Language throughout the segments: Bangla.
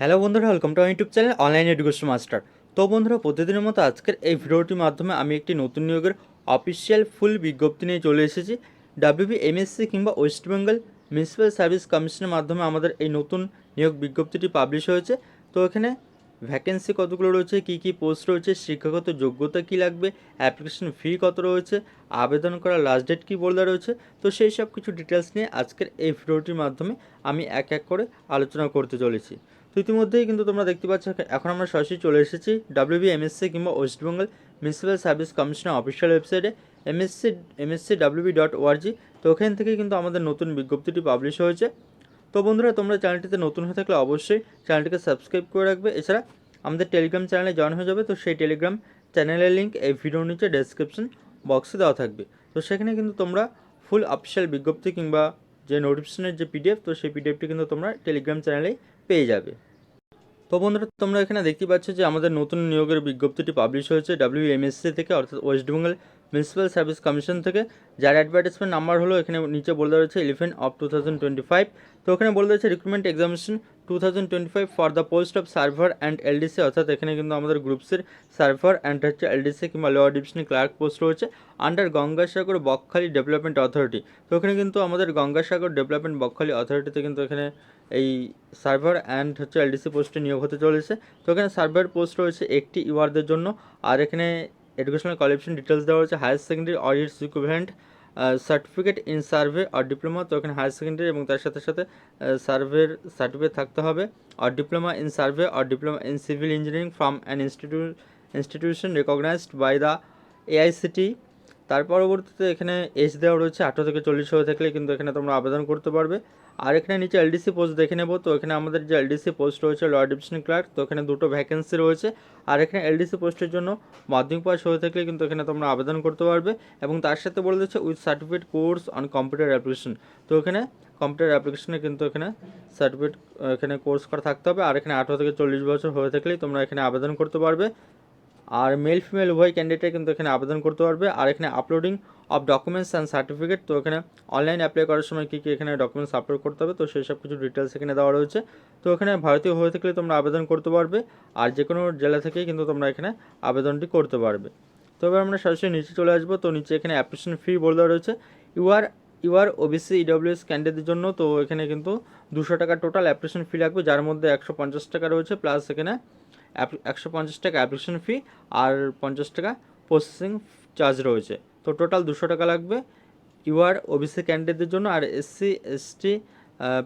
হ্যালো বন্ধুরা welcome to YouTube channel online education master তো বন্ধুরা, প্রতিদিনের মতো আজকের এই ভিডিওটির মাধ্যমে আমি একটি নতুন নিয়োগের অফিসিয়াল ফুল বিজ্ঞপ্তি নিয়ে চলে এসেছি। ডাব্লিউবি এমএসসি কিংবা ওয়েস্ট বেঙ্গল মিউনিসিপ্যাল সার্ভিস কমিশনের মাধ্যমে আমাদের এই নতুন নিয়োগ বিজ্ঞপ্তিটি পাবলিশ হয়েছে। তো এখানে ভ্যাকেন্সি কতগুলো রয়েছে, কী কী পোস্ট রয়েছে, শিক্ষাগত যোগ্যতা কী লাগবে অ্যাপ্লিকেশন ফি কত রয়েছে, আবেদন করার লাস্ট ডেট কী বলে রয়েছে, তো সেই সব কিছু ডিটেলস নিয়ে আজকের এই ভিডিওটির মাধ্যমে আমি এক এক করে আলোচনা করতে চলেছি। তো ইতিমধ্যেই কিন্তু তোমরা দেখতে পাচ্ছ, এখন আমরা সরাসরি চলে এসেছি ডাব্লিউবি এমএসসি কিংবা ওয়েস্ট বেঙ্গল মিউনিসিপ্যাল সার্ভিস কমিশনের অফিসিয়াল ওয়েবসাইটে MSC MSC WB dot ORG তো ওখান থেকে কিন্তু আমাদের নতুন বিজ্ঞপ্তিটি পাবলিশ হয়েছে। তো বন্ধুরা, তোমরা চ্যানেলটিতে নতুন হয়ে থাকলে অবশ্যই চ্যানেলটিকে সাবস্ক্রাইব করে রাখবে। এছাড়া আমাদের টেলিগ্রাম চ্যানেলে জয়েন হয়ে যাবে। তো সেই টেলিগ্রাম চ্যানেলের লিঙ্ক এই ভিডিওর নিচে ডেসক্রিপশন বক্সে দেওয়া থাকবে। তো সেখানে কিন্তু তোমরা ফুল অফিসিয়াল বিজ্ঞপ্তি কিংবা যে নোটিফিকেশনের যে পিডিএফ তো সেই পিডিএফটি কিন্তু তোমরা টেলিগ্রাম চ্যানেলে পেয়ে যাবে। তো বন্ধুরা, তোমরা এখানে দেখতে পাচ্ছ যে আমাদের নতুন নিয়োগের বিজ্ঞপ্তিটি পাবলিশ হয়েছে ডাব্লিউ এমএসসি থেকে, অর্থাৎ West Bengal municipal service commission থেকে, যার অ্যাডভার্টাইজমেন্ট নাম্বার হলো এখানে নিচে বলে দেওয়া রয়েছে eleven of two thousand twenty five তো ওখানে বলে রয়েছে recruitment examination two thousand twenty five for the post of surveyor and LDC অর্থাৎ এখানে কিন্তু আমাদের গ্রুপসের সার্ভার অ্যান্ড হচ্ছে এলডিসি কিংবা লোয়ার ডিভিশনের ক্লার্ক পোস্ট রয়েছে under Gangasagar Bakkhali development authority তো ওখানে কিন্তু আমাদের গঙ্গাসাগর ডেভেলপমেন্ট বকখালি অথরিটিতে কিন্তু এখানে এই সার্ভার অ্যান্ড হচ্ছে এলডিসি পোস্টে নিয়োগ হতে চলেছে। তো এখানে সার্ভার পোস্ট রয়েছে একটি ইউআরদের জন্য। আর এখানে এডুকেশনাল কোয়ালিফিকেশন ডিটেলস দেওয়া হয়েছে higher secondary or its equivalent certificate in survey or diploma তো এখানে হায়ার সেকেন্ডারি এবং তার সাথে সাথে সার্ভের সার্টিফিকেট থাকতে হবে or diploma in survey or diploma in civil engineering from an institute institution recognised by the AICTE তার পরবর্তীতে এখানে এজ দেওয়া রয়েছে, আঠেরো থেকে চল্লিশ হয়ে থাকলে কিন্তু এখানে তোমরা আবেদন করতে পারবে। আর এখানে নিচে এলডিসি পোস্ট দেখে নেব, তো এখানে আমাদের যে এলডিসি পোস্ট রয়েছে লয়ার ডিভিশন ক্লার্ক তো এখানে দুটো ভ্যাকেন্সি রয়েছে। আর এখানে এলডিসি পোস্টের জন্য মাধ্যমিক পাস হয়ে থাকলে কিন্তু এখানে তোমরা আবেদন করতে পারবে। এবং তার সাথে বলে দিচ্ছে with certificate course on computer application তো এখানে কম্পিউটার অ্যাপ্লিকেশনে কিন্তু এখানে সার্টিফিকেট এখানে কোর্স করা থাকতে হবে। আর এখানে আঠেরো থেকে চল্লিশ বছর হয়ে থাকলেই তোমরা এখানে আবেদন করতে পারবে। আর মেল ফিমেল উভয় ক্যান্ডিডেট কিন্তু এখানে আবেদন করতে পারবে। আর এখানে uploading of documents and certificate তো এখানে অনলাইন অ্যাপ্লাই করার সময় কী কী এখানে ডকুমেন্টস আপলোড করতে হবে, তো সেই সব কিছু ডিটেলস এখানে দেওয়া রয়েছে। তো এখানে ভারতীয় হয়ে থাকলে তোমরা আবেদন করতে পারবে, আর যে কোনো জেলা থেকেই কিন্তু তোমরা এখানে আবেদনটি করতে পারবে। তো এবার আমরা সরাসরি নিচে চলে আসব, তো নিচে এখানে অ্যাপ্লিকেশন ফি বলে দেওয়া রয়েছে। U R U R OBC EWS ক্যান্ডিডেটদের জন্য, তো এখানে কিন্তু দুশো টাকা টোটাল অ্যাপ্লিকেশন ফি লাগবে, যার মধ্যে একশো পঞ্চাশ টাকা রয়েছে প্লাস এখানে একশো পঞ্চাশ টাকা অ্যাপ্লিকেশন ফি আর পঞ্চাশ টাকা প্রসেসিং চার্জ রয়েছে। তো টোটাল দুশো টাকা লাগবে। ইউআর ওবিসি ক্যান্ডিডেটদের জন্য আর এসসি এসটি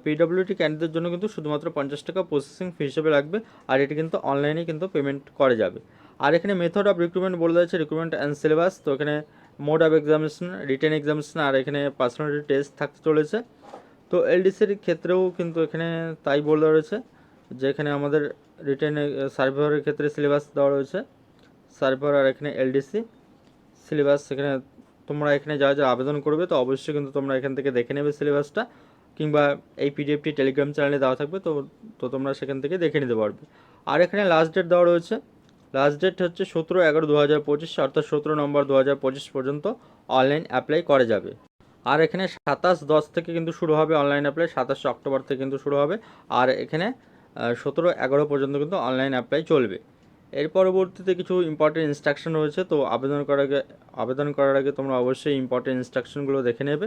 পিডব্লিউটি ক্যান্ডিডেটদের জন্য কিন্তু শুধুমাত্র পঞ্চাশ টাকা প্রসেসিং ফি হিসেবে লাগবে আর এটি কিন্তু অনলাইনে কিন্তু পেমেন্ট করা যাবে। আর এখানে মেথড অফ রিক্রুটমেন্ট বলে দিয়েছে রিক্রুটমেন্ট অ্যান্ড সিলেবাস তো এখানে mode of examination written examination আর এখানে পার্সোনালিটি টেস্ট থাকতে চলেছে। তো এলডিসির ক্ষেত্রেও কিন্তু এখানে তাই বলে রয়েছে। যে এখানে আমাদের রিটেন সার্ভারের ক্ষেত্রে সিলেবাস দেওয়া রয়েছে। সার্ভার আর এখানে এলডিসি সিলেবাস সেখানে তোমরা এখানে যা যা আবেদন করবে, তো অবশ্যই কিন্তু তোমরা এখান থেকে দেখে নেবে সিলেবাসটা কিংবা এই পিডিএফটি টেলিগ্রাম চ্যানেলে দেওয়া থাকবে, তো তো তোমরা সেখান থেকে দেখে নিতে পারবে। আর এখানে লাস্ট ডেট দেওয়া রয়েছে। লাস্ট ডেট হচ্ছে সতেরো এগারো দু হাজার পঁচিশ, অর্থাৎ সতেরো নম্বর দু হাজার পঁচিশ পর্যন্ত অনলাইন অ্যাপ্লাই করা যাবে। আর এখানে সাতাশ দশ থেকে কিন্তু শুরু হবে অনলাইন অ্যাপ্লাই সাতাশে অক্টোবর থেকে কিন্তু শুরু হবে। আর এখানে সতেরো এগারো পর্যন্ত কিন্তু অনলাইন অ্যাপ্লাই চলবে। এর পরবর্তীতে কিছু ইম্পর্টেন্ট ইনস্ট্রাকশন রয়েছে, তো আবেদন করার আগে, আবেদন করার আগে তোমরা অবশ্যই ইম্পর্টেন্ট ইনস্ট্রাকশনগুলো দেখে নেবে।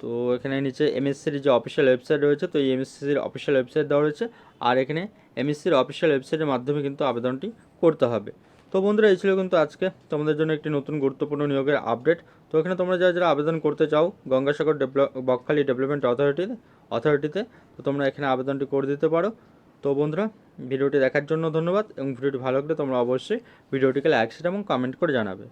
তো এখানে নিচে এমএসসির যে অফিসিয়াল ওয়েবসাইট রয়েছে, তো এই এমএসসির অফিসিয়াল ওয়েবসাইট দেওয়া রয়েছে। আর এখানে এমএসসির অফিসিয়াল ওয়েবসাইটের মাধ্যমে কিন্তু আবেদনটি করতে হবে। তো বন্ধুরা, এই ছিল কিন্তু আজকে তোমাদের জন্য একটি নতুন গুরুত্বপূর্ণ নিয়োগের আপডেট তো এখানে তোমরা যারা যারা আবেদন করতে চাও, গঙ্গাসাগর ডেভেলপ বকখালি ডেভেলপমেন্ট অথরিটিতে অথরিটিতে তো তোমরা এখানে আবেদনটি করে দিতে পারো। তো বন্ধুরা, ভিডিওটি দেখার জন্য ধন্যবাদ এবং ভিডিওটি ভালো লাগলে তোমরা অবশ্যই ভিডিওটিকে লাইক শেয়ার এবং কমেন্ট করে জানাবে।